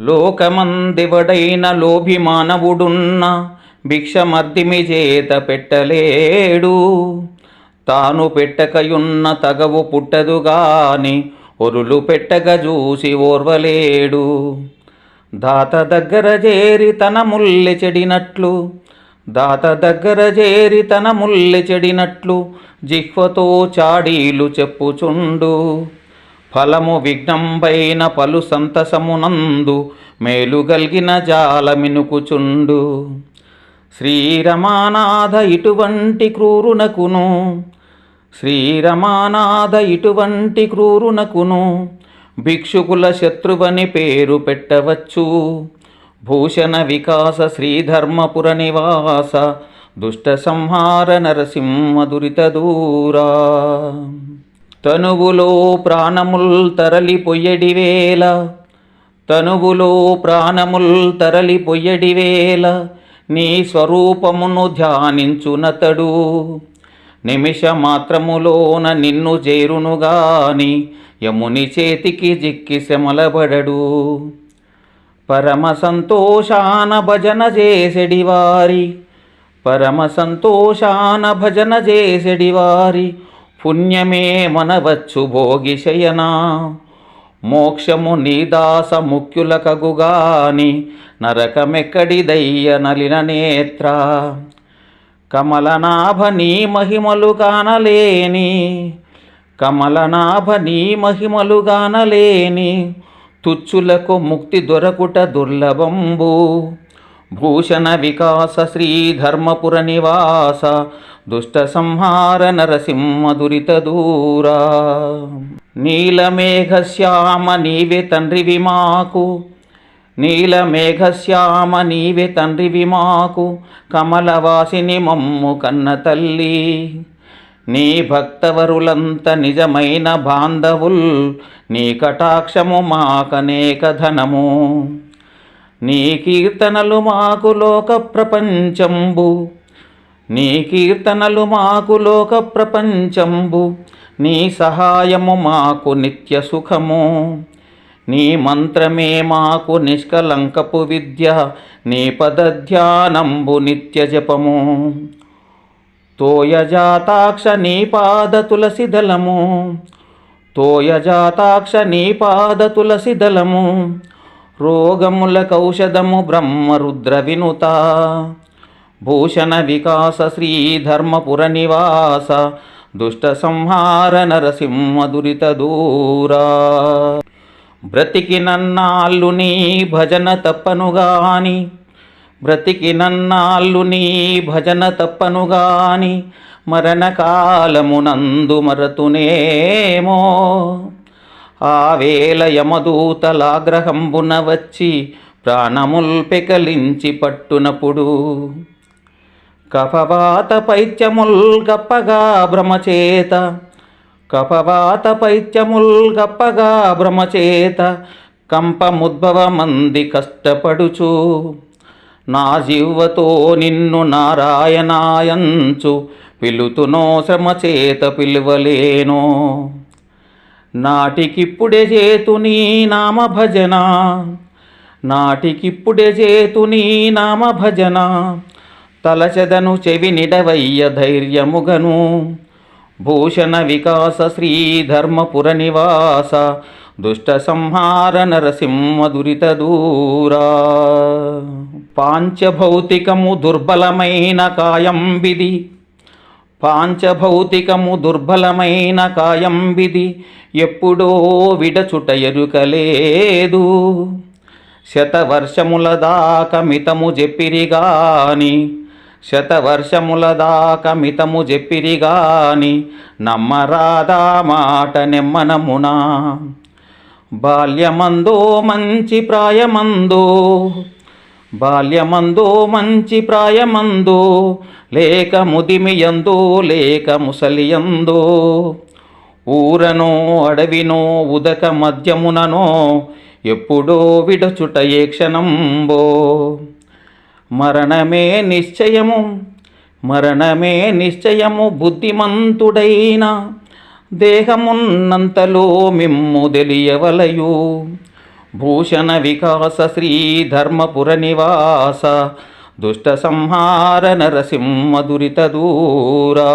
లోకమందివడైన లోభి మానవుడున్న భిక్షమర్దిమి చేత పెట్టలేడు. తాను పెట్టకయున్న తగవు పుట్టదుగాని ఒరులు పెట్టగ చూసి ఓర్వలేడు. దాత దగ్గర చేరి తన ముల్లె చెడినట్లు దాత దగ్గర చేరి తన ముల్లె చెడినట్లు జిహ్వతో చాడీలు చెప్పుచుండు. ఫలము విఘ్నంబైన పలు సంతసమునందు మేలుగల్గిన జాలమినుకుచుండు. జాల మినుకుచుండు శ్రీరమానాథ ఇటువంటి క్రూరునకును శ్రీరమానాథ ఇటువంటి క్రూరునకును భిక్షుకుల శత్రువని పేరు పెట్టవచ్చు. భూషణ వికాస శ్రీధర్మపుర నివాస దుష్ట సంహార నరసింహ దురిత దూరా. తనువులో ప్రాణముల్ తరలిపోయడి వేళ తనువులో ప్రాణముల్ తరలిపోయడి వేళ నీ స్వరూపమును ధ్యానించునతడు. నిమిషమాత్రములోన నిన్ను చేరునుగాని యముని చేతికి జిక్కి శమలబడడు. పరమ సంతోషాన భజన చేసెడి వారి పరమ సంతోషాన భజన చేసెడి వారి పుణ్యమే మనవచ్చు భోగిశయనా మోక్షము నీదాస ముఖ్యులకగుగాని నరకమెక్కడిదయ్య నలిన నేత్ర. కమలనాభ నీ మహిమలు కానలేని కమలనాభ నీ మహిమలు గానలేని తుచ్చులకు ముక్తి దొరకుట దుర్లభంబు. భూషణ వికాస శ్రీధర్మపుర నివాస దుష్ట సంహార నరసింహ దురిత నీలమేఘశ్యామ నీవే తండ్రివి మాకు నీలమేఘశ్యామ నీవే తండ్రివి మాకు కమలవాసిని మమ్ము కన్న తల్లి. నీ భక్తవరులంత నిజమైన బాంధవుల్ నీ కటాక్షము మాకనేక ధనము. నీ కీర్తనలు మాకు లోక ప్రపంచంబు. నీ కీర్తనలు మాకు లోక ప్రపంచంబు. నీ సహాయము మాకు నిత్య సుఖము. నీ మంత్రమే మాకు నిష్కలంకపు విద్య. నీ పదధ్యానంబు నిత్య జపము. తోయజాతాక్ష నీ పాద తులసి దళము. తోయజాతాక్ష నీ పాద తులసి రోగములకౌషధము బ్రహ్మరుద్ర వినుత. భూషణ వికాస శ్రీధర్మపుర నివాస. దుష్ట సంహార నరసింహ దురిత దూరా. బ్రతికి నన్నాళ్ళు నీ భజన తప్పనుగాని బ్రతికి నన్నాళ్ళు నీ భజన తప్పనుగాని మరణకాలమునందు మరతునేమో. ఆ వేల యమదూతలాగ్రహంబున వచ్చి ప్రాణముల్ పెకలించి పట్టునప్పుడు కఫవాత పైత్యముల్ గప్పగా భ్రమచేత కఫవాత పైత్యముల్ గప్పగా భ్రమచేత కంపముద్భవమంది కష్టపడుచు. నా జీవతో నిన్ను నారాయణాయంచు పిలుతునో శ్రమచేత పిలువలేనో. నాటికిప్పుడే చేతు నీ నామ భజన. నాటికిప్పుడే చేతు నీ నామ భజన. తలచెదను చెవి నిడవయ్య ధైర్యముగను. భూషణ వికాస శ్రీధర్మపుర నివాస. దుష్ట సంహార నరసింహ దురిత దూరా. పాంచభౌతికము దుర్బలమైన కాయం విధి పాంచభౌతికము దుర్బలమైన కాయంబిది ఎప్పుడో విడచుట ఎరుకలేదు. శతవర్షముల దాకా మితము చెప్పిరిగాని శతవర్షముల దాకా మితము చెప్పిరిగాని నమ్మరాదా మాట నెమ్మనమునా. బాల్యమందో మంచి ప్రాయమందో బాల్యమందు మంచి ప్రాయమందు లేక ముదిమియందు లేక ముసలియందు. ఊరనో అడవినో ఉదక మధ్యముననో ఎప్పుడో విడచుట ఏ క్షణంబో. మరణమే నిశ్చయము మరణమే నిశ్చయము బుద్ధిమంతుడైన దేహమున్నంతలో మిమ్ము తెలియవలయు. భూషణ వికాస శ్రీధర్మపుర నివాస దుష్ట సంహార నరసింహ దురిత దూరా.